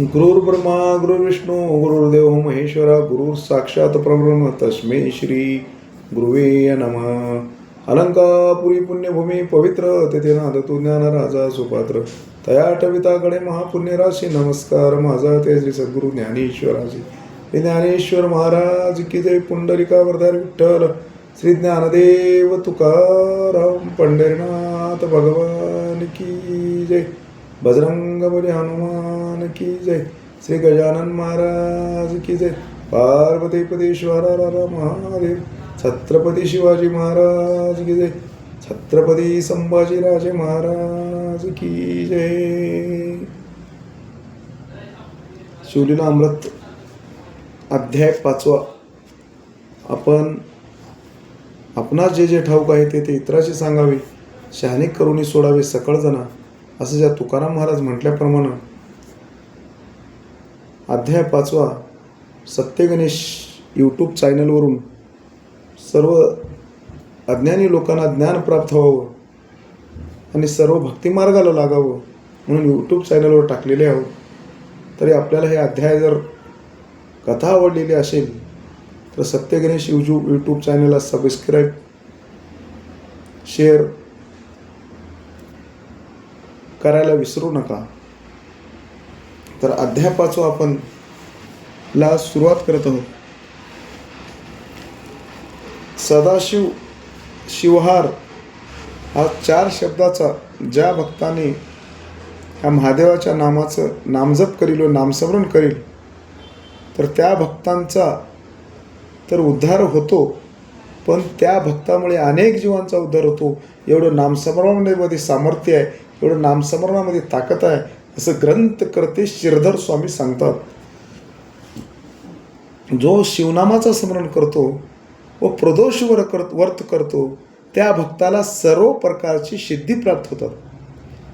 गुरुर्ब्रह्मा गुरुर्विष्णू गुरुर्देव महेश्वरा गुरुर साक्षात परब्रह्म तस्मै श्री गुरुवे नमः। अलंकापुरी पुण्यभूमी पवित्र तेथे नादतो ज्ञान राजा सुपात्र तया टविताकडे महापुण्य राशी नमस्कार माझा ते श्री सद्गुरु ज्ञानेश्वराजी। ज्ञानेश्वर महाराज की जय पुंडलिका वरदार विठ्ठल। श्री ज्ञानदेव तुकाराम पंढरीनाथ भगवान की जय। बजरंग बली हनुमान की जय। श्री गजानन महाराज की जय। पार्वती पदेश्वर महादेव। छत्रपती शिवाजी महाराज की जय। छत्रपती संभाजीराजे महाराज की जय। शिवलीला अमृत अध्याय पाचवा। आपण आपणास जे जे ठाऊक आहे ते ते इतराशी सांगावे शहाणे करुणी सोडावे सकळजना असं ज्या तुकाराम महाराज म्हटल्याप्रमाणे अध्याय पाचवा सत्य गणेश यूट्यूब चॅनलवरून सर्व अज्ञानी लोकांना ज्ञान प्राप्त व्हावं आणि सर्व भक्तिमार्गाला लागावं म्हणून यूट्यूब चॅनलवर टाकलेले आहोत. तरी आपल्याला हे अध्याय जर कथा आवडलेली असेल तर सत्य गणेश यूट्यूब यूट्यूब चॅनलला सबस्क्राईब शेअर करायला विसरू नका. तर अध्याय पाचवा आपण ला सुरुवात करत आहोत. सदाशिव शिवहार हा चार शब्दाचा ज्या भक्ताने ह्या महादेवाच्या नामाचं नामजप करील व नामस्मरण करील तर त्या भक्तांचा तर उद्धार होतो पण त्या भक्तामुळे अनेक जीवांचा उद्धार होतो. एवढं नामस्मरणामध्ये सामर्थ्य आहे. एवढं नामस्मरणामध्ये ताकद आहे असं ग्रंथकर्ते शिरधर स्वामी सांगतात. जो शिवनामाचं स्मरण करतो व प्रदोष वर कर वर्त करतो त्या भक्ताला सर्व प्रकारची सिद्धी प्राप्त होतात.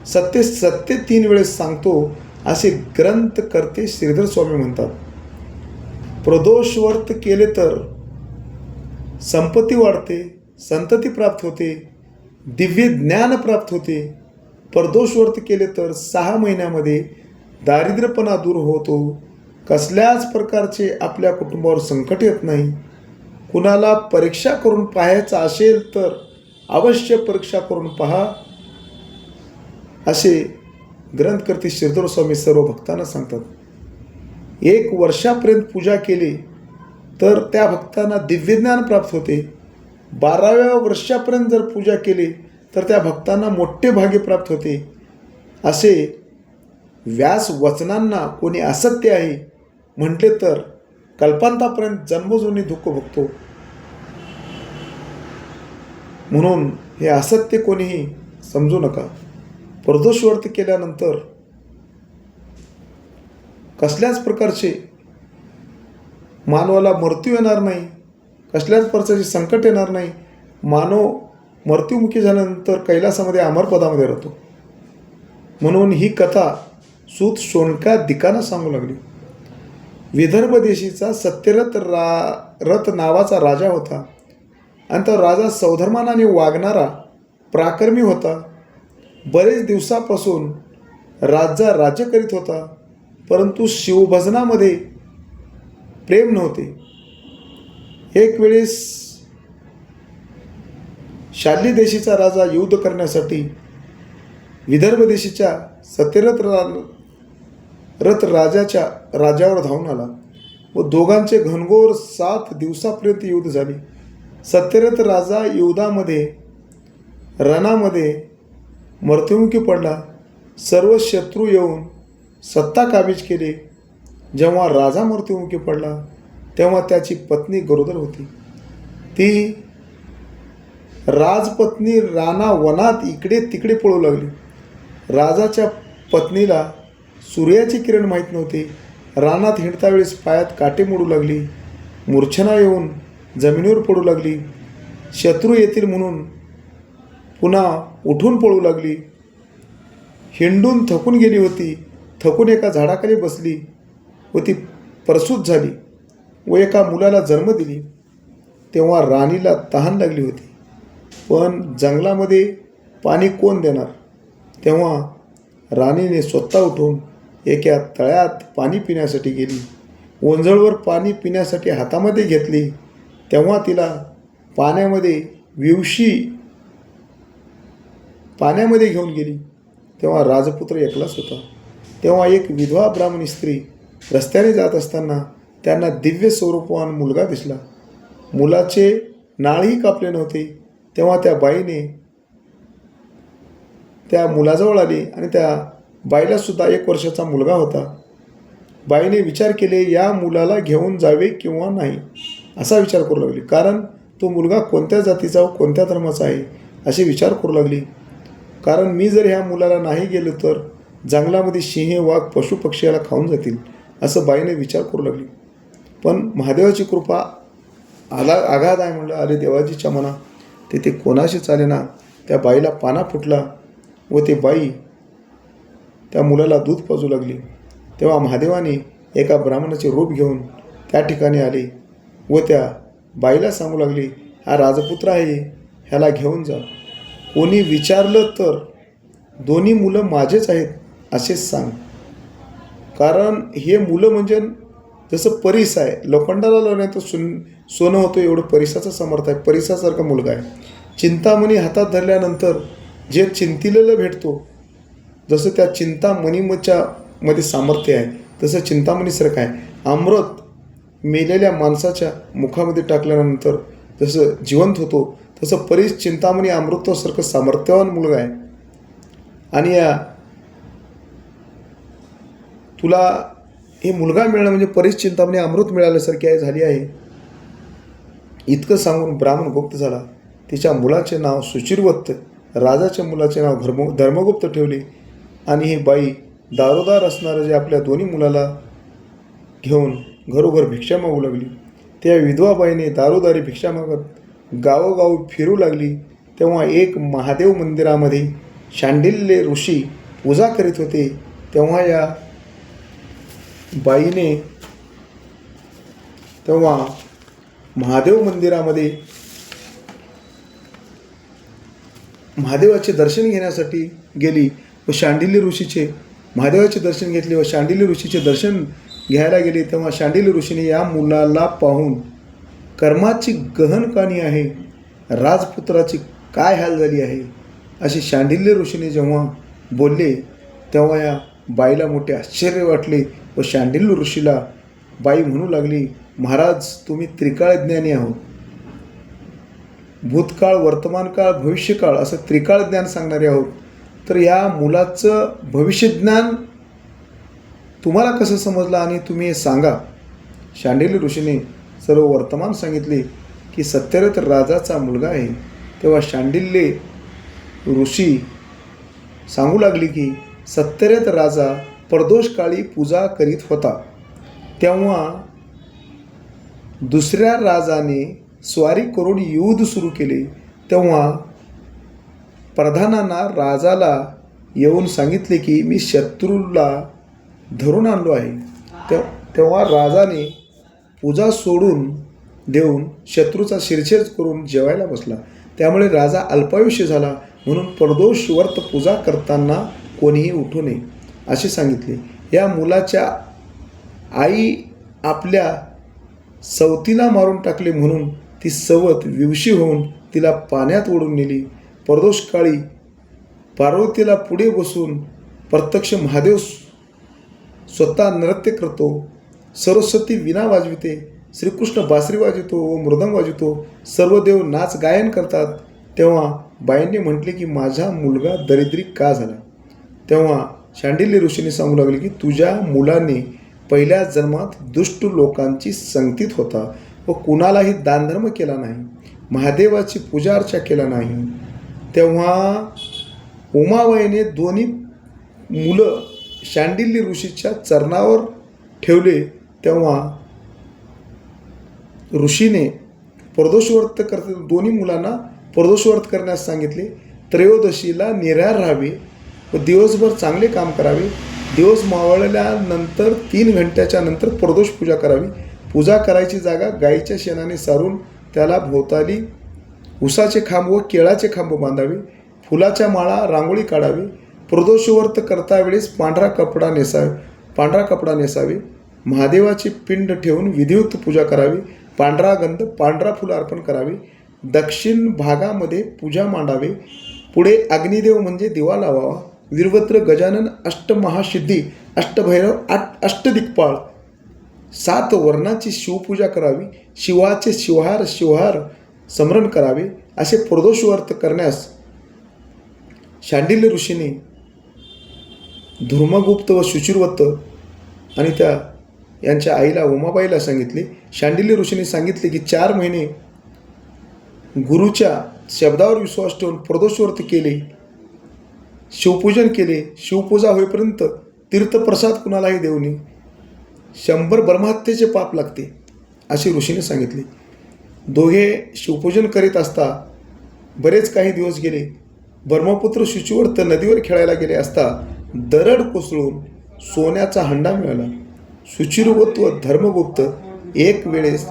सत्य सत्य तीन वेळेस सांगतो असे ग्रंथकर्ते श्रीधर स्वामी म्हणतात. प्रदोष वर्त केले तर संपत्ती वाढते संतती प्राप्त होते दिव्य ज्ञान प्राप्त होते परदोष व्रत केले तर सहा महिन्यामध्ये दारिद्र्यपणा दूर होतो. कसल्याच प्रकारचे आपल्या कुटुंबावर संकट येत नाही. कुणाला परीक्षा करून पाहायचं असेल तर अवश्य परीक्षा करून पहा असे ग्रंथकर्ते श्रीधर स्वामी सर्व भक्तांना सांगतात. एक वर्षापर्यंत पूजा केली तर त्या भक्तांना दिव्यज्ञान प्राप्त होते. बाराव्या वर्षापर्यंत जर पूजा केली तर त्या भक्तांना मोठे भाग्य प्राप्त होते. असे व्यास वचनांना कोणी असत्य आहे म्हटले तर कल्पांतापर्यंत जन्मजोनी दुःख भोगतो. म्हणून हे असत्य कोणीही समजू नका. प्रदोषवर्त केल्यानंतर कसल्याच प्रकारचे मानवाला मृत्यू येणार नाही कसल्याच प्रकारचे संकट येणार नाही. मानव मृत्युमुखी झाल्यानंतर कैलासामध्ये अमरपदामध्ये राहतो. म्हणून ही कथा सूत शोणका दिकानं सांगू लागली. विदर्भ देशीचा सत्यरथ रा रथ नावाचा राजा होता. आणि तो राजा सौधर्मानाने वागणारा प्राकर्मी होता. बरेच दिवसापासून राजा राज्य करीत होता परंतु शिवभजनामध्ये प्रेम नव्हते. एक वेळेस शाली देशीचा राजा युद्ध करण्यासाठी विदर्भ देशीच्या सत्यरथ रा रथ राजाच्या राजावर धावून आला. व दोघांचे घनघोर सात दिवसापर्यंत युद्ध झाले. सत्यरथ राजा युद्धामध्ये रणामध्ये मृत्युमुखी पडला. सर्व शत्रू येऊन सत्ता काबीज केली. जेव्हा राजा मृत्युमुखी पडला तेव्हा त्याची पत्नी गरोदर होती. ती राजपत्नी राणा वनात इकडे तिकडे पळू लागली. राजाच्या पत्नीला सूर्याची किरण माहीत नव्हती. रानात हिंडता वेळेस पायात काटे मोडू लागली. मूर्छना येऊन जमिनीवर पडू लागली. शत्रू येतील म्हणून पुन्हा उठून पळू लागली. हिंडून थकून गेली होती. थकून एका झाडाखाली बसली व ती प्रसूत झाली व एका मुलाला जन्म दिली. तेव्हा राणीला तहान लागली होती. पण जंगलामध्ये पाणी कोण देणार? तेव्हा राणीने स्वतः उठून एका तळ्यात पाणी पिण्यासाठी गेली. ओंजळवर पाणी पिण्यासाठी हातामध्ये घेतली. तेव्हा तिला पाण्यामध्ये विवशी पाण्यामध्ये घेऊन गेली. तेव्हा राजपुत्र एकलाच होता. तेव्हा एक विधवा ब्राह्मणी स्त्री रस्त्याने जात असताना त्यांना दिव्य स्वरूपवान मुलगा दिसला. मुलाचे नाळही कापले नव्हते. तेव्हा त्या बाईने त्या मुलाजवळ आली आणि त्या बाईलासुद्धा एक वर्षाचा मुलगा होता. बाईने विचार केले या मुलाला घेऊन जावे किंवा नाही? असा विचार करू लागली. कारण तो मुलगा कोणत्या जातीचा व कोणत्या धर्माचा आहे असे विचार करू लागली. कारण मी जर ह्या मुलाला नाही गेलो तर जंगलामध्ये सिंह वाघ पशु पक्षी याला खाऊन जातील असं बाईने विचार करू लागली. पण महादेवाची कृपा आला आघात आहे म्हणलं अरे देवाजीच्या मना तेथे कोणाशी चालेना? त्या बाईला पाना फुटला व ते बाई त्या मुलाला दूध पाजू लागली. तेव्हा महादेवाने एका ब्राह्मणाचे रूप घेऊन त्या ठिकाणी आले व त्या बाईला सांगू लागली हा राजपुत्र आहे ह्याला घेऊन जा. कोणी विचारलं तर दोन्ही मुलं माझेच आहेत असेच सांग. कारण हे मुलं म्हणजे जसं परिस आहे लोखंडाला लावण्यात सुन सोनं होतं एवढं परिसाचं समर्थ आहे. परिसासारखा मुलगा आहे. चिंतामणी हातात धरल्यानंतर जे चिंतिलेलं भेटतो जसं त्या चिंतामणीच्या मध्ये सामर्थ्य आहे तसं चिंतामणीसारखं आहे. अमृत मेलेल्या माणसाच्या मुखामध्ये टाकल्यानंतर जसं जिवंत होतो तसं परीस चिंतामणी अमृतासारखं सामर्थ्यवान मुलगा आहे. आणि या तुला हे मुलगा मिळणं म्हणजे परीस चिंतामणी म्हणजे अमृत मिळाल्यासारखी आहे झाली आहे. इतकं सांगून ब्राह्मण गुप्त झाला. तिच्या मुलाचे नाव सुचिरवत्त राजाच्या मुलाचे नाव धर्म धर्मगुप्त ठेवले. आणि ही बाई दारोदार असणारं जे आपल्या दोन्ही मुलाला घेऊन घरोघर भिक्षा मागू लागली. त्या विधवाबाईने दारोदारी भिक्षा मागत गावोगाव फिरू लागली. तेव्हा एक महादेव मंदिरामध्ये शांडिल्य ऋषी पूजा करीत होते. तेव्हा या बाईने तेव्हा महादेव मंदिरामध्ये महादेवाचे दर्शन घेण्यासाठी गेली व शांडिली ऋषीचे महादेवाचे दर्शन घेतले व शांडिली ऋषीचे दर्शन घ्यायला गेले तेव्हा शांडिली ऋषीने या मुलाला पाहून कर्माची गहन कहाणी आहे राजपुत्राची काय हाल झाली आहे? असे शांडिल्य ऋषीने जेव्हा बोलले तेव्हा या बाईला मोठे आश्चर्य वाटले व शांडिल्य ऋषीला बाई म्हणू लागली महाराज तुम्ही त्रिकाळ ज्ञानी आहोत. भूतकाळ वर्तमानकाळ भविष्यकाळ असं त्रिकाळ ज्ञान सांगणारे आहोत. तर या मुलाचं भविष्यज्ञान तुम्हाला कसं समजलं आणि तुम्ही हे सांगा. शांडिल्य ऋषीने सर्व वर्तमान सांगितले की सत्यरथ राजाचा मुलगा आहे. तेव्हा शांडिल्य ऋषी सांगू लागली की सत्यरथ राजा प्रदोषकाळी पूजा करीत होता. तेव्हा दुसऱ्या राजाने स्वारी करून युद्ध सुरू केले. तेव्हा प्रधानांना राजाला येऊन सांगितले की मी शत्रूला धरून आणलो आहे. ते तेव्हा राजाने पूजा सोडून देऊन शत्रूचा शिरछेद करून जेवायला बसला. त्यामुळे राजा अल्पायुष्य झाला. म्हणून प्रदोष व्रत पूजा करताना कोणीही उठू नये. असे सांगितले. या मुलाच्या आई आपल्या सवतीला मारून टाकले म्हणून ती सवत विवशी होऊन तिला पाण्यात ओढून नेली. परदोष काळी पार्वतीला पुढे बसून प्रत्यक्ष महादेव स्वतः नृत्य करतो. सरस्वती विना वाजविते. श्रीकृष्ण बासरी वाजवतो व मृदंग वाजवतो. सर्व देव नाच गायन करतात. तेव्हा बाईंनी म्हटले की माझा मुलगा दरिद्री का झाला? तेव्हा शांडिल्य ऋषीने सांगू लागले की तुझ्या मुलाने पहिल्या जन्मात दुष्ट लोकांची संगतीत होता व कुणालाही दानधर्म केला नाही महादेवाची पूजा अर्चा केला नाही. तेव्हा उमाबाईने दोन्ही मुलं शांडिल्य ऋषीच्या चरणावर ठेवले. तेव्हा ऋषीने प्रदोषवर्त करते दोन्ही मुलांना प्रदोषवर्त करण्यास सांगितले. त्रयोदशीला निराळ राहावे. व दिवसभर चांगले काम करावे. दिवस मावळल्यानंतर तीन घंट्याच्या नंतर प्रदोष पूजा करावी. पूजा करायची जागा गाईच्या शेणाने सारून त्याला भोवताली उसाचे खांब व केळाचे खांब बांधावे. फुलाच्या माळा रांगोळी काढावी. प्रदोषवर्त करता वेळेस पांढरा कपडा नेसावे पांढरा कपडा नेसावे. महादेवाची पिंड ठेवून विधिवत पूजा करावी. पांढरा गंध पांढरा फुलं अर्पण करावे. दक्षिण भागामध्ये पूजा मांडावे. पुढे अग्निदेव म्हणजे दिवा लावावा. वीरभद्र गजानन अष्टमहासिद्धी अष्टभैरव आठ अष्टदिक्पाळ. सात वर्णाची शिवपूजा करावी शिवाचे शिवहार शिवहार स्मरण करावे असे प्रदोषवर्थ करण्यास शांडिल्य ऋषीने धुर्मगुप्त व शुचिरवत्त आणि त्या यांच्या आईला उमाबाईला सांगितले. शांडिल्य ऋषीने सांगितले की चार महिने गुरुच्या शब्दावर विश्वास ठेवून प्रदोषवर्त केले. शिवपूजन केले शिवपूजा होईपर्यंत तीर्थप्रसाद कुणालाही देऊ नये. शंभर ब्रह्महत्येचे पाप लागते अशी ऋषीने सांगितले. दोघे शिवपूजन करीत असता बरेच काही दिवस गेले. ब्रह्मपुत्र शुचिवर्त नदीवर खेळायला गेले असता दरड कोसळून सोन्याचा हंडा मिळाला. शुचिरवत धर्मगुप्त एक वेळेस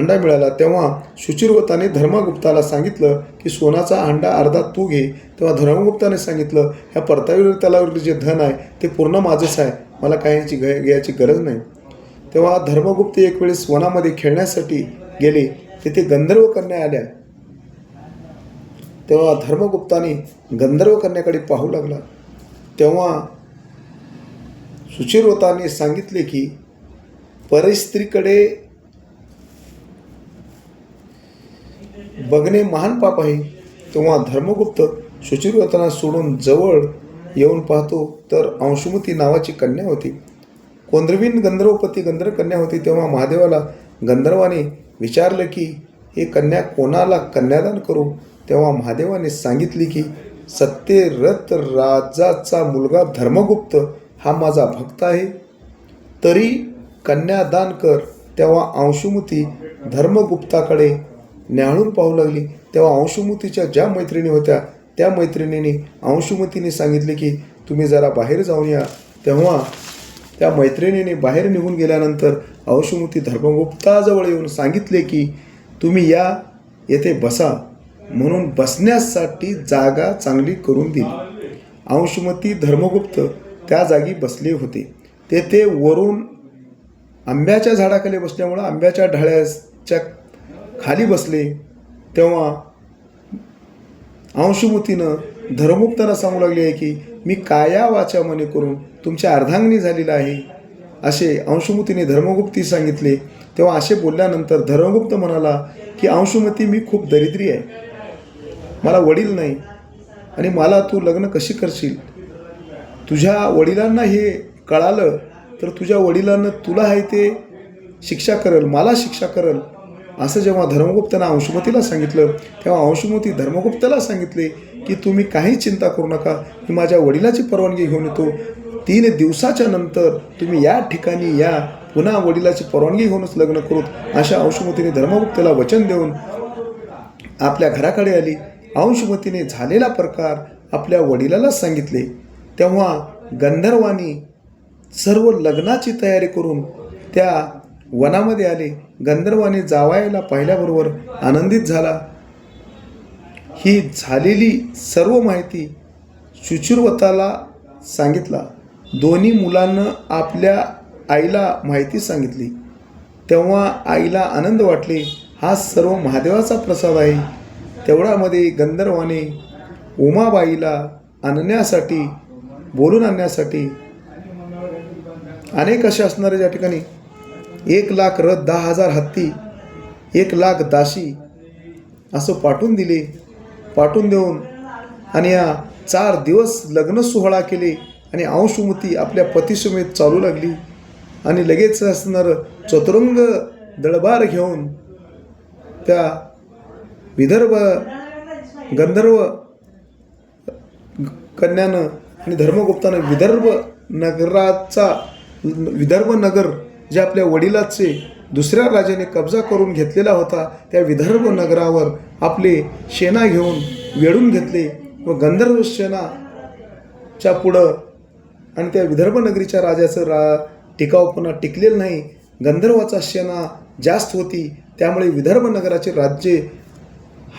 हंडा मिळाला तेव्हा शुचिर्वताने धर्मगुप्ताला सांगितलं की सोनाचा हंडा अर्धा तू घे. तेव्हा धर्मगुप्ताने सांगितलं ह्या परतावीवर तलावरील जे धन आहे ते पूर्ण माझंच आहे. मला काहीची घ घ्यायची गरज नाही. तेव्हा धर्मगुप्त एक वेळेस वनामध्ये खेळण्यासाठी गेले. तिथे गंधर्व कन्या आल्या. तेव्हा धर्मगुप्ताने गंधर्व कन्याकडे पाहू लागला. तेव्हा सुचिरवताने सांगितले की परस्त्रीकडे बघणे महान पाप आहे तेव्हा धर्मगुप्त शुचिरवताना सोडून जवळ येऊन पाहतो तर अंशुमती नावाची कन्या होती. कोंद्रवीन गंधर्वपती गंधर्व कन्या होती तेव्हा महादेवाला गंधर्वाने विचारलं की हे कन्या कोणाला कन्यादान करू? तेव्हा महादेवाने सांगितले की सत्यरथ राजाचा मुलगा धर्मगुप्त हा माझा भक्त आहे. तरी कन्यादान कर. तेव्हा अंशुमती धर्मगुप्ताकडे न्याहाळून पाहू लागली. तेव्हा अंशुमतीच्या ज्या मैत्रिणी होत्या त्या मैत्रिणीने अंशुमतीने सांगितले की तुम्ही जरा बाहेर जाऊन या. तेव्हा त्या मैत्रिणीने बाहेर निघून गेल्यानंतर अंशुमती धर्मगुप्ताजवळ येऊन सांगितले की तुम्ही या येथे बसा. म्हणून बसण्यासाठी जागा चांगली करून दिली. अंशुमती धर्मगुप्त त्या जागी बसले होते. तेथे वरून आंब्याच्या झाडाखाली बसल्यामुळं आंब्याच्या ढाळ्याच्या खाली बसले तेव्हा अंशुमतीनं धर्ममुक्तांना सांगू लागले आहे की मी काया वाचा मने करून तुमच्या अर्धांगणी झालेला आहे. असे अंशुमतीने धर्मगुप्ती सांगितले. तेव्हा असे बोलल्यानंतर धर्मगुप्त म्हणाला की अंशुमती मी खूप दरिद्री आहे. मला वडील नाही आणि मला तू लग्न कशी करशील? तुझ्या वडिलांना हे कळालं तर तुझ्या वडिलांना तुला आहे ते शिक्षा करल मला शिक्षा करल. असं जेव्हा धर्मगुप्तानं अंशुमतीला सांगितलं तेव्हा अंशुमती धर्मगुप्ताला सांगितले की तुम्ही काही चिंता करू नका मी माझ्या वडिलाची परवानगी घेऊन येतो. तीन दिवसाच्या नंतर तुम्ही या ठिकाणी या पुन्हा वडिलाची परवानगी घेऊनच लग्न करूत. अशा अंशुमतीने धर्मगुप्ताला वचन देऊन आपल्या घराकडे आली. अंशुमतीने झालेला प्रकार आपल्या वडिलाला सांगितले. तेव्हा गंधर्वानी सर्व लग्नाची तयारी करून त्या वनामध्ये आले. गंधर्वाने जावायला पाहिल्याबरोबर आनंदित झाला. ही झालेली सर्व माहिती शुचिरवताला सांगितला. दोन्ही मुलांना आपल्या आईला माहिती सांगितली. तेव्हा आईला आनंद वाटले. हा सर्व महादेवाचा प्रसाद आहे. तेवढ्यामध्ये गंधर्वाने उमाबाईला आणण्यासाठी बोलून आणण्यासाठी अनेक असे असणारे ज्या ठिकाणी एक लाख रथ दहा हजार हत्ती एक लाख दाशी असं पाठवून दिले. पाठवून देऊन आणि या चार दिवस लग्न सोहळा केले आणि अंशुमती आपल्या पतीसमेत चालू लागली. आणि लगेच असणारं चतुरंग दळबार घेऊन त्या विदर्भ गंधर्व कन्यानं आणि धर्मगुप्तानं विदर्भ नगराचा विदर्भ नगर जे आपल्या वडिलाचे दुसऱ्या राजाने कब्जा करून घेतलेला होता त्या विदर्भ नगरावर आपले सेना घेऊन वेढून घेतले व गंधर्व सेनाच्या पुढं आणि त्या विदर्भ नगरीच्या राजाचं रा टिकाऊपणा टिकलेलं नाही. गंधर्वाचा सेना जास्त होती त्यामुळे विदर्भ नगराचे राज्य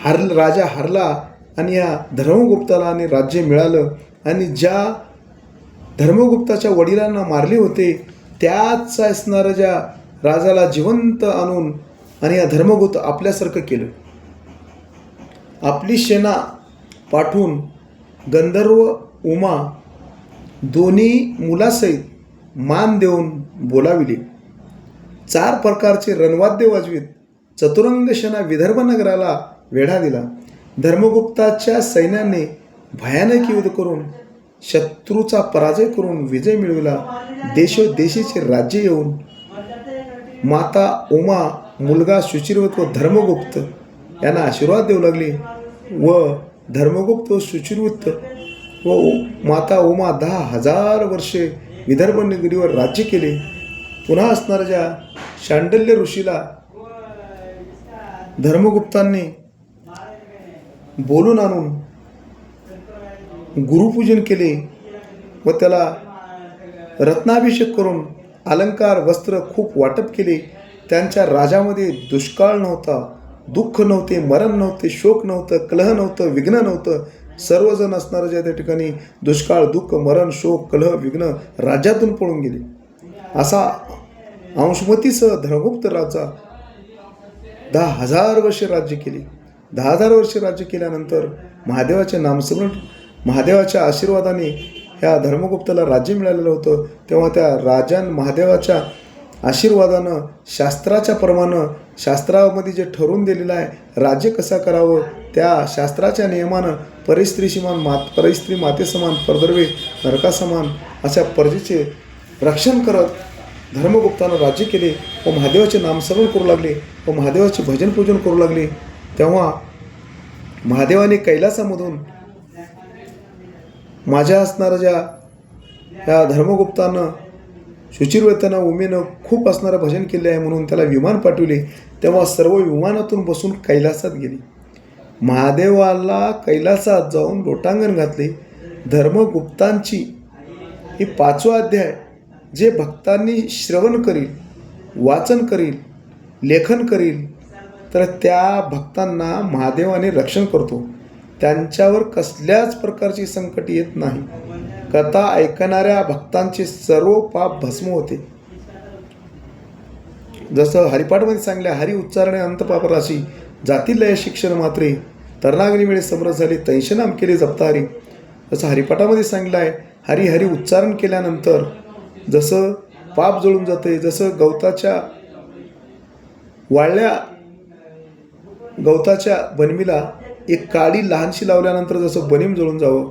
हार राजा हरला आणि या धर्मगुप्ताला आणि राज्य मिळालं. आणि ज्या धर्मगुप्ताच्या वडिलांना मारले होते त्याच असणाऱ्या ज्या राजाला जिवंत आणून आणि या धर्मगुप्त आपल्यासारखं केलं. आपली सेना पाठवून गंधर्व उमा दोन्ही मुलासहित मान देऊन बोलाविले. चार प्रकारचे रणवाद्य वाजवीत चतुरंग सेना विदर्भ नगराला वेढा दिला. धर्मगुप्ताच्या सैन्याने भयानक युद्ध करून शत्रूचा पराजय करून विजय मिळविला देशोदेशीचे राज्य येऊन. माता उमा मुलगा सुचिरवत व धर्मगुप्त यांना आशीर्वाद देऊ लागले व धर्मगुप्त व शुचिरवृत्त व उ- माता उमा दहा हजार वर्षे विदर्भ नगरीवर राज्य केले. पुन्हा असणाऱ्या ज्या शांडल्य ऋषीला धर्मगुप्तांनी बोलून आणून गुरुपूजन केले व त्याला रत्नाभिषेक करून अलंकार वस्त्र खूप वाटप केले. त्यांच्या राजामध्ये दुष्काळ नव्हता दुःख नव्हते मरण नव्हते शोक नव्हतं कलह नव्हतं विघ्न नव्हतं. सर्वजण असणारं ज्या त्या ठिकाणी दुष्काळ दुःख मरण शोक कलह विघ्न राज्यातून पळून गेले. असा अंशमतीसह धर्मगुप्त राजा दहा हजार वर्षे राज्य केले. दहा हजार वर्षे राज्य केल्यानंतर महादेवाचे नामस्मरण महादेवाच्या आशीर्वादाने ह्या धर्मगुप्ताला राज्य मिळालेलं होतं. तेव्हा त्या राजान महादेवाच्या आशीर्वादानं शास्त्राच्या प्रमाणं शास्त्रामध्ये जे ठरवून दिलेलं आहे राज्य कसं करावं त्या शास्त्राच्या नियमानं परिस्त्री समान मात परिस्त्री मातेसमान परदर्वे नरकासमान अशा परजेचे रक्षण करत धर्मगुप्तानं राज्य केले व महादेवाचे नामस्मरण करू लागले व महादेवाचे भजन पूजन करू लागले. तेव्हा महादेवाने कैलासामधून माझ्या असणाऱ्या ज्या या धर्मगुप्तानं शुचिरवेतानं उमेनं खूप असणारं भजन केले आहे म्हणून त्याला विमान पाठवले तेव्हा सर्व विमानातून बसून कैलासात गेले. महादेवाला कैलासात जाऊन लोटांगण घातले. धर्मगुप्तांची ही पाचवा अध्याय जे भक्तांनी श्रवण करील वाचन करील लेखन करील तर त्या भक्तांना महादेवाने रक्षण करतो. त्यांच्यावर कसल्याच प्रकारची संकट येत नाही. कथा ऐकणाऱ्या भक्तांचे सर्व पाप भस्म होते. जसं हरिपाठमध्ये सांगले हरी उच्चारणे अंत राशी जातील लय शिक्षण मात्रे तरणाग्नी समरस झाले तैशनाम केले जप्तारी. जसं हरिपाठामध्ये सांगलं आहे हरी हरी उच्चारण केल्यानंतर जसं पाप जळून जाते जसं गवताच्या वाळल्या गवताच्या बनमीला एक काडी लहानशी लावल्यानंतर जसं बनीम जळून जावं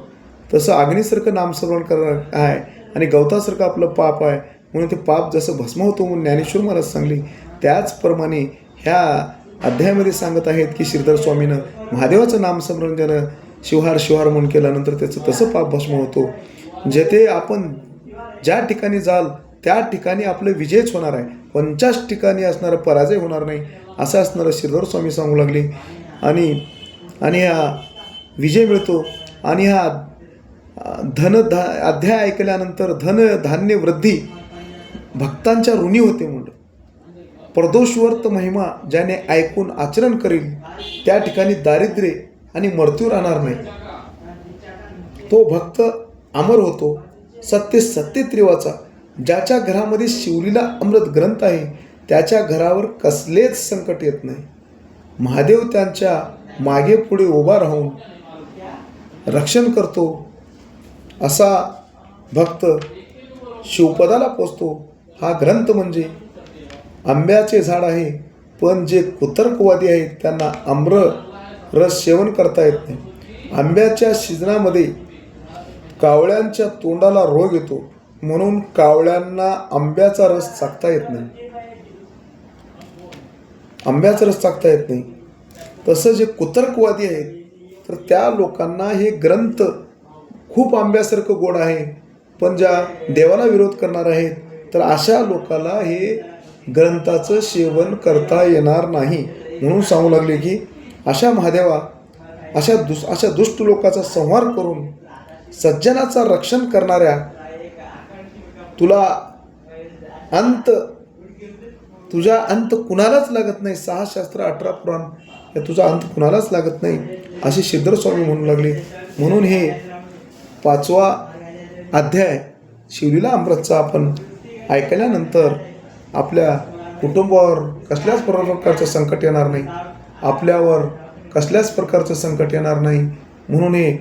तसं अग्नीसारखं नामस्मरण करणं आहे आणि गवतासारखं आपलं पाप आहे. म्हणून ते पाप जसं भस्म होतो म्हणून ज्ञानेश्वर महाराज सांगली त्याचप्रमाणे ह्या अध्यायामध्ये सांगत आहेत की श्रीधर स्वामीनं महादेवाचं नामस्मरण ज्यानं शिवहार शिवहार म्हणून केल्यानंतर त्याचं तसं पाप भस्म होतो. जेथे आपण ज्या ठिकाणी जाल त्या ठिकाणी आपलं विजयच होणार आहे. पंचाश ठिकाणी असणारा पराजय होणार नाही असं असणारं श्रीधर स्वामी सांगू लागले. आणि आणि हा विजय मिळतो. आणि हा धन धा अध्याय ऐकल्यानंतर धन धान्य वृद्धी भक्तांच्या ऋणी होते म्हणलं प्रदोषवर्त महिमा ज्याने ऐकून आचरण करील त्या ठिकाणी दारिद्र्य आणि मृत्यू राहणार नाही. तो भक्त अमर होतो. सत्य सत्य त्रिवाचा ज्याच्या घरामध्ये शिवलीला अमृत ग्रंथ आहे त्याच्या घरावर कसलेच संकट येत नाही. महादेव त्यांच्या मागे पुढे उभा राहून रक्षण करतो. असा भक्त शिवपदाला पोचतो. हा ग्रंथ म्हणजे आंब्याचे झाड आहे पण जे कुतर्कवादी आहेत त्यांना आम्र रस सेवन करता येत नाही. आंब्याच्या शिजनामध्ये कावळ्यांच्या तोंडाला रोग येतो म्हणून कावळ्यांना आंब्याचा रस चाकता येत नाही. आंब्याचा रस चाकता येत नाही. तसं जे कुतर्कवादी आहेत तर त्या लोकांना हे ग्रंथ खूप आंब्यासारखं गोड आहे. पण ज्या देवाला विरोध करणार आहेत तर अशा लोकाला हे ग्रंथाचं सेवन करता येणार नाही. म्हणून सांगू लागले की अशा महादेवा अशा दुस अशा दुष्ट लोकाचा संहार करून सज्जनाचा रक्षण करणाऱ्या तुला अंत तुझा अंत कुणालाच लागत नाही. सहा शास्त्र अठरा पुराण या तुझा अंत कुणालाच लागत नाही. असे सिद्धर स्वामी म्हणू लागले म्हणून हे पाचवा अध्याय शिवलीला अमृतचा आपण ऐकल्यानंतर आपल्या कुटुंबावर कसल्याच प्रकारचं संकट येणार नाही. आपल्यावर कसल्याच प्रकारचं संकट येणार नाही. म्हणून हे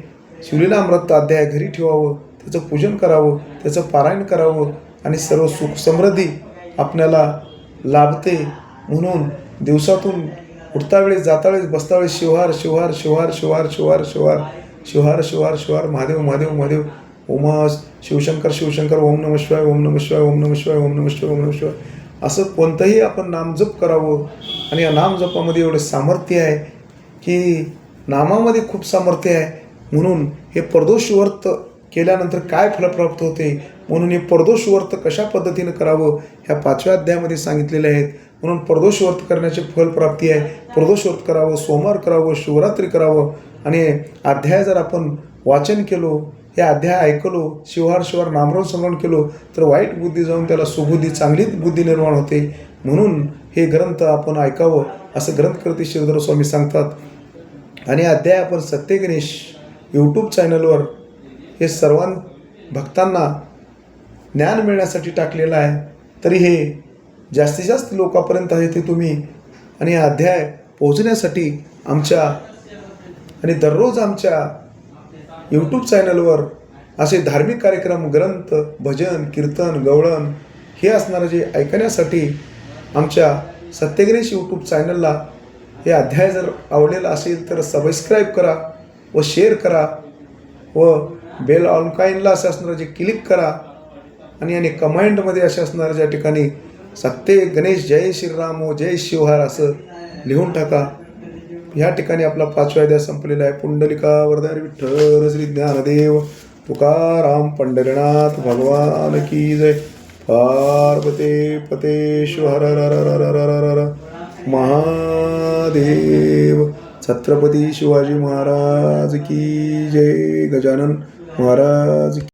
शिवलीला अमृत अध्याय घरी ठेवावं त्याचं पूजन करावं त्याचं पारायण करावं आणि सर्व सुख समृद्धी आपल्याला लाभते. म्हणून दिवसातून उठता वेळेस जाता वेळेस बसता वेळेस शिवहार शिवहार शिवहार शिवहार शिवहार शिवहार शिवहार शिवहार शिवहार महादेव महादेव महादेव उमा शिवशंकर शिवशंकर ओम नम शिवाय ओम नम शिवाय ओम नम शिवाय ओम नम शिवाय ओम नम शिवाय असं कोणतंही आपण नामजप करावं. आणि या नामजपामध्ये एवढं सामर्थ्य आहे की नामामध्ये खूप सामर्थ्य आहे. म्हणून हे परदोष व्रत केल्यानंतर काय फलप्राप्त होते? म्हणून हे परदोष व्रत कशा पद्धतीनं करावं? ह्या पाचव्या अध्यायामध्ये सांगितलेले आहेत. म्हणून प्रदोष व्रत करण्याची फलप्राप्ती आहे. प्रदोष व्रत करावं सोमवार करावं शिवरात्री करावं. आणि अध्याय जर आपण वाचन केलो हे अध्याय ऐकलो शिवार शिवार नामराव स्मरण केलो तर वाईट बुद्धी जाऊन त्याला सुबुद्धी चांगली बुद्धी निर्माण होते. म्हणून हे ग्रंथ आपण ऐकावं असं ग्रंथकर्ते शिवधर स्वामी सांगतात. आणि अध्याय आपण सत्यगणेश यूट्यूब चॅनलवर हे सर्वां भक्तांना ज्ञान मिळण्यासाठी टाकलेलं आहे. तरी हे जास्तीत जास्त लोकांपर्यंत आहे ते तुम्ही आणि अध्याय पोहोचण्यासाठी आमच्या आणि दररोज आमच्या यूट्यूब चॅनलवर असे धार्मिक कार्यक्रम ग्रंथ भजन कीर्तन गवळण हे असणारं जे ऐकण्यासाठी आमच्या सत्यग्रेश यूट्यूब चॅनलला हे अध्याय जर आवडलेला असेल तर सबस्क्राईब करा व शेअर करा व बेल ऑनकाईनला असे असणारं जे क्लिक करा आणि आणि कमांडमध्ये असे असणारं ज्या ठिकाणी सत्य गणेश जय श्रीराम व जय शिवहार असं लिहून टाका. या ठिकाणी आपला पाचवा अध्याय संपलेला आहे. पुंडलिका वरदार विठ्ठल श्री ज्ञानदेव तुकाराम पंढरीनाथ भगवान की जय. पार्वते पतेश्वर महादेव छत्रपती शिवाजी महाराज की जय. गजानन महाराज की